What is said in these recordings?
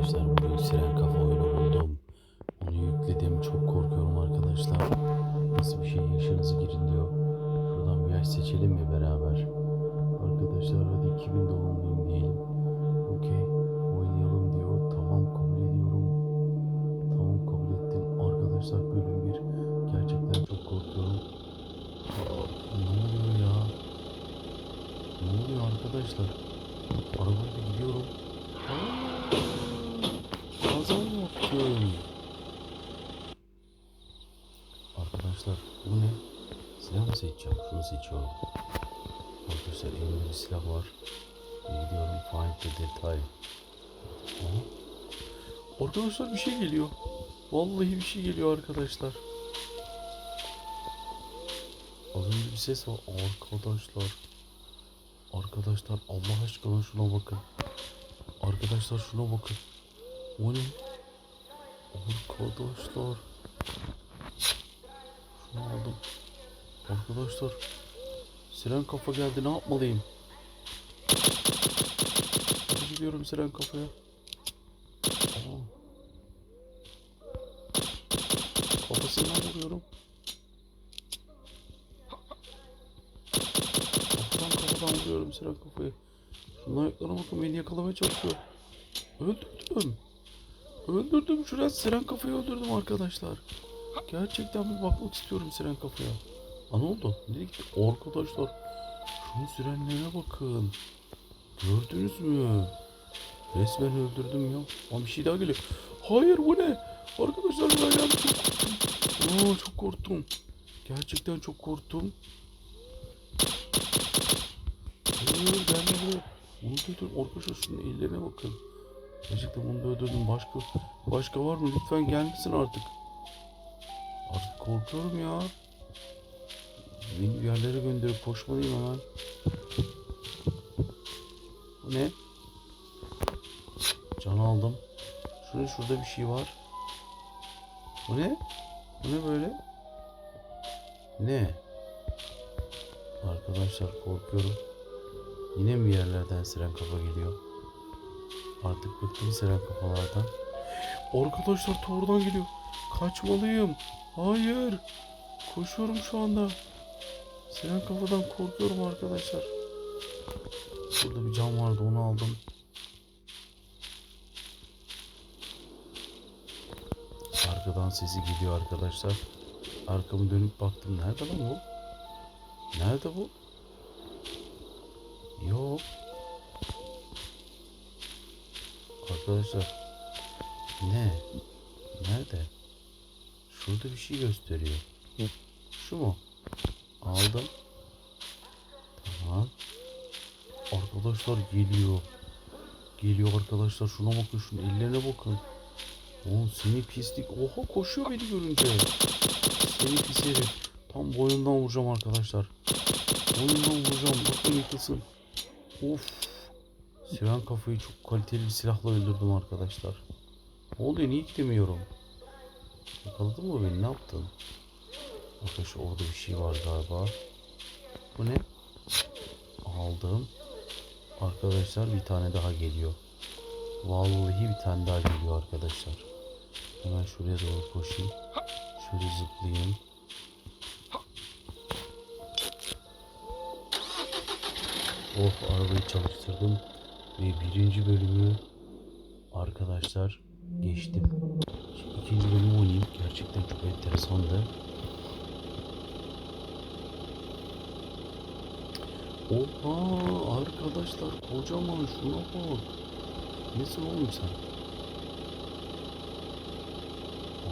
Arkadaşlar bugün siren kafa oyunu buldum. Onu yükledim. Çok korkuyorum arkadaşlar. Nasıl bir şey yaşınızı girin diyor. Şuradan bir yaş seçelim mi beraber? Arkadaşlar hadi 2000 doğumluyum diyelim. Okey. Oynayalım diyor. Tamam kabul ediyorum. Tamam kabul ettim. Arkadaşlar bölüm 1. Gerçekten çok korkuyorum. Ne oluyor ya? Ne oluyor arkadaşlar? Arabayla gidiyorum. Yaptım. Arkadaşlar bu ne? Silah mı seçeceğim? Şunu seçiyorum. Arkadaşlar elimde bir silah var. Gidiyorum find the detay. Arkadaşlar bir şey geliyor. Vallahi bir şey geliyor arkadaşlar. Az önce bir ses var. Arkadaşlar. Arkadaşlar Allah aşkına şuna bakın. Arkadaşlar şuna bakın. O ne? Arkadaşlar. Şunu aldım. Arkadaşlar. Siren kafa geldi. Ne yapmalıyım? Hadi gidiyorum siren kafaya. Aa. Kafasından vuruyorum. Kafadan kafadan vuruyorum siren kafayı. Şunun ayaklarına bakın beni yakalamaya çalışıyor. Öldürdüm. Öldürdüm. Şuraya siren kafayı öldürdüm arkadaşlar. Gerçekten bir bakmak istiyorum siren kafaya. Aa ne oldu? Nereye gitti? Arkadaşlar. Şunun sirenlerine bakın. Gördünüz mü? Resmen öldürdüm ya. Aa bir şey daha geliyor. Hayır bu ne? Arkadaşlar ben korktum. Aa çok korktum. Gerçekten çok korktum. Hayır gelme buraya. Bunu öldürdüm. Arkadaşlar şunun ellerine bakın. Gerçekten bunu da öldürdüm. Başka başka var mı? Lütfen gelmesin artık. Artık korkuyorum ya. Beni bir yerlere gönderip koşmalıyım hemen. Bu ne? Can aldım. Şurada şurada bir şey var. Bu ne? Bu ne böyle? Ne? Arkadaşlar korkuyorum. Yine mi yerlerden siren kafa geliyor? Artık bıktım siren kafalardan. Arkadaşlar tordan geliyor. Kaçmalıyım. Hayır. Koşuyorum şu anda. Siren kafadan korkuyorum arkadaşlar. Burada bir cam vardı onu aldım. Arkadan sesi geliyor arkadaşlar. Arkamı dönüp baktım. Nerede lan bu? Nerede bu? Yok. Arkadaşlar. Ne? Nerede? Şurada bir şey gösteriyor. Şu mu? Aldım. Tamam. Arkadaşlar geliyor. Geliyor arkadaşlar. Şuna bakın şunun ellerine bakın. Oğlum seni pislik. Oha koşuyor beni görünce. Seni pis herif. Tam boyundan vuracağım arkadaşlar. Boyundan vuracağım. Bakın yıkılsın. Of. Siren kafayı çok kaliteli bir silahla öldürdüm arkadaşlar. Ne oluyor? Niye gidemiyorum? Yakaladın mı beni? Ne yaptın? Arkadaşlar orada bir şey var galiba. Bu ne? Aldım. Arkadaşlar bir tane daha geliyor. Vallahi bir tane daha geliyor arkadaşlar. Hemen şuraya doğru koşayım. Şöyle zıplayayım. Oh arabayı çalıştırdım. Ve birinci bölümü arkadaşlar geçtim. Şimdi ikinci bölümü oynayayım. Gerçekten çok enteresandı. Oha arkadaşlar kocaman şuna bak. Nesin oğlum sen?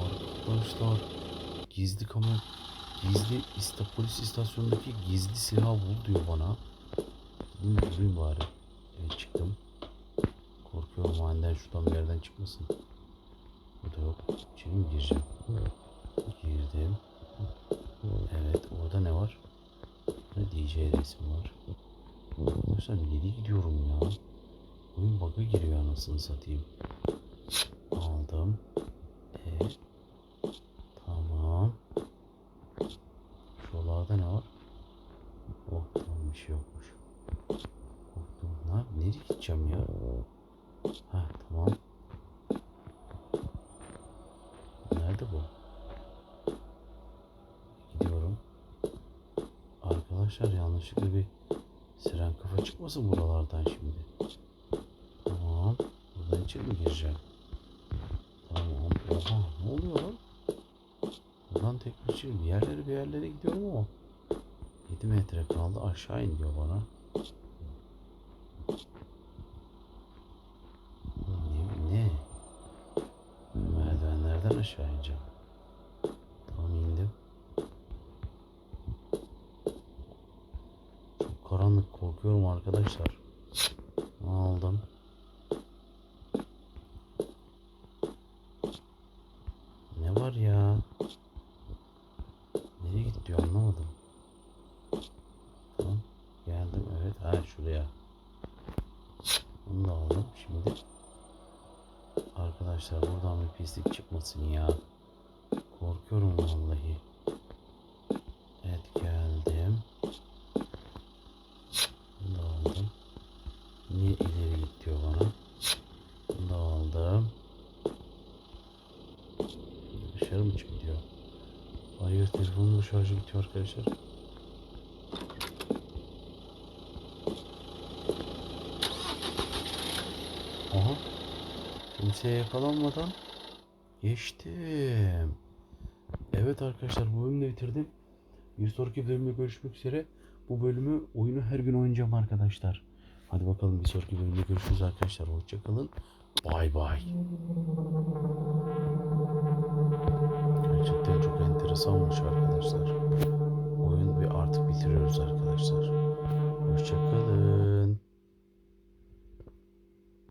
Arkadaşlar gizli kamera gizli ista polis istasyonundaki gizli silahı bul diyor bana. Bunu bulayım bari. Evet çıktım. Korkuyorum aniden şuradan bir yerden çıkmasın. Burada yok. İçeri mi gireceğim? Girdim. Evet orada ne var? Ne DJ resmi var. Arkadaşlar nereye gidiyorum ya? Oyun bug'a giriyor anasını satayım. Aldım. E yapacağım ya? Ha tamam. Nerede bu? Gidiyorum. Arkadaşlar yanlışlıkla bir siren kafa çıkmasın buralardan şimdi. Tamam. Buradan içeri mi gireceğim? Tamam. Oha ne oluyor lan? Buradan tekrar içeri bir şey yerlere bir yerlere gidiyorum ama 7 metre kaldı aşağı in diyor bana. Aşağı ineceğim. Tamam indim. Çok karanlık korkuyorum arkadaşlar. Aldım. Ne var ya? Nereye gitti anlamadım. Tamam. Geldim evet. Ha şuraya. Bunu da aldım. Şimdi arkadaşlar buradan bir pislik çıkmasın ya. Korkuyorum vallahi. Evet geldim. Bunu aldım. Niye ileri git diyor bana. Bunu da aldım. Dışarı mı çık diyor. Hayır telefonun şarjı bitiyor arkadaşlar. Kimseye yakalanmadan geçtim. Evet arkadaşlar bu bölümü de bitirdim. Bir sonraki bölümde görüşmek üzere. Bu bölümü oyunu her gün oynayacağım arkadaşlar. Hadi bakalım bir sonraki bölümde görüşürüz arkadaşlar. Hoşçakalın. Bay bay. Gerçekten çok enteresanmış arkadaşlar.